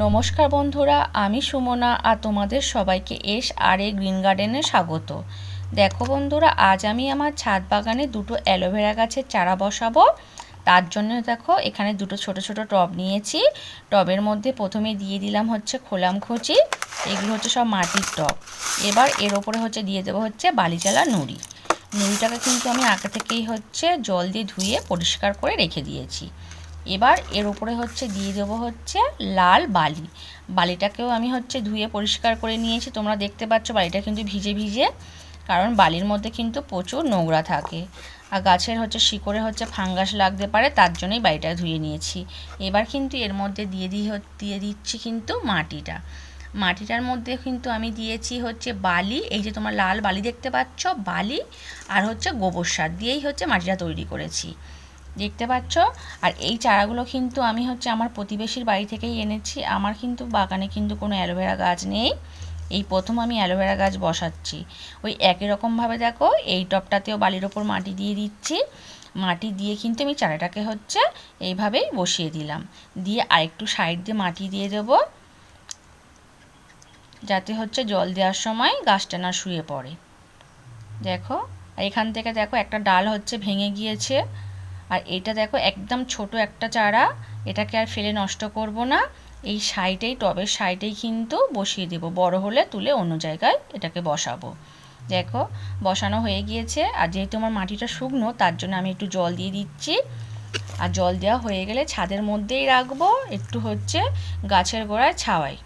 নমস্কার বন্ধুরা, আমি সুমনা আর তোমাদের সবাইকে এস আর এ গ্রিন গার্ডেনে স্বাগত। দেখো বন্ধুরা, আজ আমি আমার ছাদ বাগানে দুটো অ্যালোভেরা গাছের চারা বসাবো। তার জন্য দেখো, এখানে দুটো ছোট ছোট টব নিয়েছি। টবের মধ্যে প্রথমে দিয়ে দিলাম হচ্ছে খোলাম খচি, এগুলো হচ্ছে সব মাটির টব। এবার এর ওপরে হচ্ছে দিয়ে দেবো হচ্ছে বালিচালা নুড়ি। নুড়িটাকে কিন্তু আমি আগে থেকেই হচ্ছে জল দিয়ে ধুয়ে পরিষ্কার করে রেখে দিয়েছি। এবার এর উপরে হচ্ছে দিয়ে দেবো হচ্ছে লাল বালি। বালিটাকেও আমি হচ্ছে ধুয়ে পরিষ্কার করে নিয়েছি। তোমরা দেখতে পাচ্ছ বালিটা কিন্তু ভিজে ভিজে, কারণ বালির মধ্যে কিন্তু প্রচুর নোংরা থাকে। আর গাছের হচ্ছে শিকড়ে হচ্ছে ফাঙ্গাস লাগতে পারে, তার জন্যই বাড়িটা ধুয়ে নিয়েছি। এবার কিন্তু এর মধ্যে দিয়ে দিয়ে দিয়ে দিচ্ছি কিন্তু মাটিটা। মাটিটার মধ্যে কিন্তু আমি দিয়েছি হচ্ছে বালি, এই যে তোমার লাল বালি দেখতে পাচ্ছ, বালি আর হচ্ছে গোবর সার দিয়েই হচ্ছে মাটিটা তৈরি করেছি। দেখতে পাচ্ছ? আর এই চারাগুলো কিন্তু আমি হচ্ছে আমার প্রতিবেশীর বাড়ি থেকেই এনেছি। আমার কিন্তু বাগানে কিন্তু কোনো অ্যালোভেরা গাছ নেই। এই প্রথম আমি অ্যালোভেরা গাছ বসাচ্ছি। ওই একই রকমভাবে দেখো, এই টপটাতেও বালির ওপর মাটি দিয়ে দিচ্ছি। মাটি দিয়ে কিন্তু আমি চারাটাকে হচ্ছে এইভাবেই বসিয়ে দিলাম। দিয়ে আরেকটু সাইড দিয়ে মাটি দিয়ে দেব। যাতে হচ্ছে জল দেওয়ার সময় গাছটা না শুয়ে পড়ে। দেখো এখান থেকে দেখো একটা ডাল হচ্ছে ভেঙে গিয়েছে। আর এটা দেখো, একদম ছোট একটা চারা। এটাকে আর ফেলে নষ্ট করব না। এই সাইডেই, টবের সাইডেই কিন্তু বসিয়ে দেব। বড় হলে তুলে অন্য জায়গায় এটাকে বসাবো। দেখো, বসানো হয়ে গিয়েছে। আর যেহেতু আমার মাটিটা শুকনো, তার জন্য আমি একটু জল দিয়ে দিচ্ছি। আর জল দেওয়া হয়ে গেলে ছাদের মধ্যেই রাখব। একটু হচ্ছে গাছের গোড়ায় ছাওয়াই।